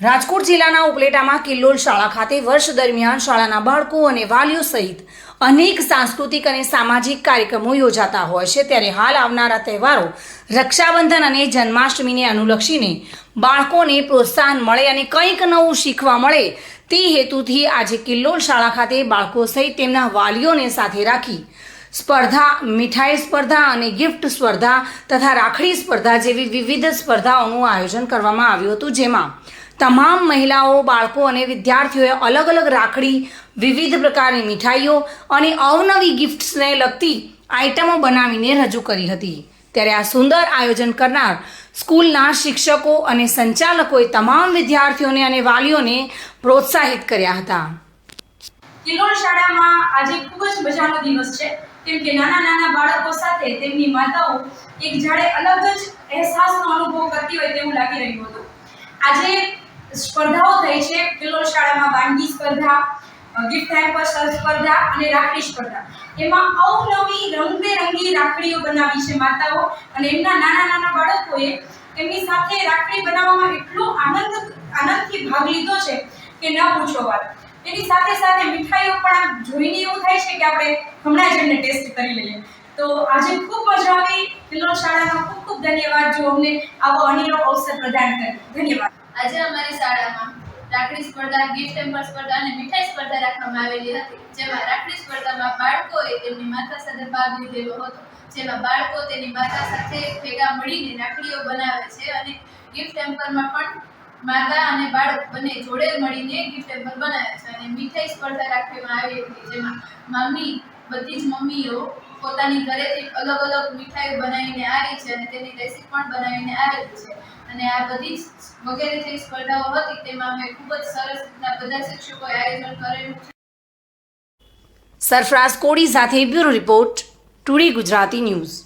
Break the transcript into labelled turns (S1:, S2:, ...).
S1: રાજકોટ જિલ્લાના ઉપલેટામાં કિલ્લોલ શાળા ખાતે વર્ષ દરમિયાન શાળાના બાળકો અને વાલીઓ સહિત અનેક સાંસ્કૃતિક અને સામાજિક કાર્યક્રમો યોજાતા હોય છે. ત્યારે હાલ આવનારા તહેવારો રક્ષાબંધન અને જન્માષ્ટમીને અનુલક્ષીને બાળકોને પ્રોત્સાહન મળે અને કંઈક નવું શીખવા મળે તે હેતુથી આજે કિલ્લોલ શાળા ખાતે બાળકો સહિત તેમના વાલીઓને સાથે રાખી સ્પર્ધા, મીઠાઈ સ્પર્ધા અને ગિફ્ટ સ્પર્ધા તથા રાખડી સ્પર્ધા જેવી વિવિધ સ્પર્ધાઓનું આયોજન કરવામાં આવ્યું હતું. જેમાં તમામ મહિલાઓ, બાળકો અને વિદ્યાર્થીઓએ અલગ અલગ રાખડી, વિવિધ પ્રકારની મીઠાઈઓ અને અવનવી ગિફ્ટ્સને લગતી આઇટમો બનાવીને રજૂ કરી હતી. ત્યારે આ સુંદર આયોજન કરનાર સ્કૂલના શિક્ષકો અને સંચાલકોએ તમામ વિદ્યાર્થીઓને અને વાલીઓને પ્રોત્સાહિત કર્યા હતા.
S2: કિલોલ શાળામાં આજે ખૂબ જ મજાનો દિવસ છે. કેમ કે નાના નાના બાળકો સાથે તેમની માતાઓ એક જાણે અલગ જ અહેસાસનો અનુભવ કરતી હોય તેવું લાગી રહ્યું હતું. આજે સ્પર્ધાઓ થઈ છે. કિલ્લોળ શાળામાં વાનગી સ્પર્ધા ગિફ્ટ હેમ્પર સ્પર્ધા અને રાખડી સ્પર્ધા. એમાં અવનવી રંગબેરંગી રાખડીઓ બનાવી છે માતાઓ અને એમના નાના નાના બાળકોએ એમની સાથે રાખડી બનાવવામાં એટલો આનંદ, આનંદથી ભાગ લીધો છે કે ન પૂછો વાત. એની સાથે સાથે મીઠાઈઓ પણ જોઈને એવું થાય છે કે આપણે હમણાં જ એમને ટેસ્ટ કરી લઈએ. તો આજે ખૂબ મજા આવી. કિલ્લોળ શાળાનો ખૂબ ખૂબ ધન્યવાદ. જો અમને આવો અનેરો અવસર પ્રદાન કર્યો ધન્યવાદ.
S3: આજે અમારી શાળામાં રાખડી સ્પર્ધા ગિફ્ટ ટેમ્પર સ્પર્ધા અને મીઠાઈ સ્પર્ધા રાખવામાં આવેલી હતી, જેમાં રાખડી સ્પર્ધામાં બાળકોએ તેમની માતા સાથે ભાગ લીધેલો હતો, જેમાં બાળકો તેની માતા સાથે ભેગા મળીને રાખડીઓ બનાવે છે અને ગિફ્ટ ટેમ્પરમાં પણ માતા અને બાળક બંને જોડે મળીને ગિફ્ટ ટેમ્પર બનાવે છે અને મીઠાઈ સ્પર્ધા રાખવામાં આવી હતી, જેમાં મમ્મી બધી જ મમ્મીઓ પોતાની ઘરેથી અલગ અલગ મીઠાઈઓ બનાવીને આવી છે અને તેની રેસીપી પણ બનાવીને આવેલી છે. અને આ બધી વગેરે જે સ્પર્ધાઓ હતી, તેમાં અમે ખૂબ જ સરસ રીતના બધા શિક્ષકોએ આયોજન કરેલું છે.
S1: સરફરાઝ કોડી સાથે bureau report, today Gujarati news.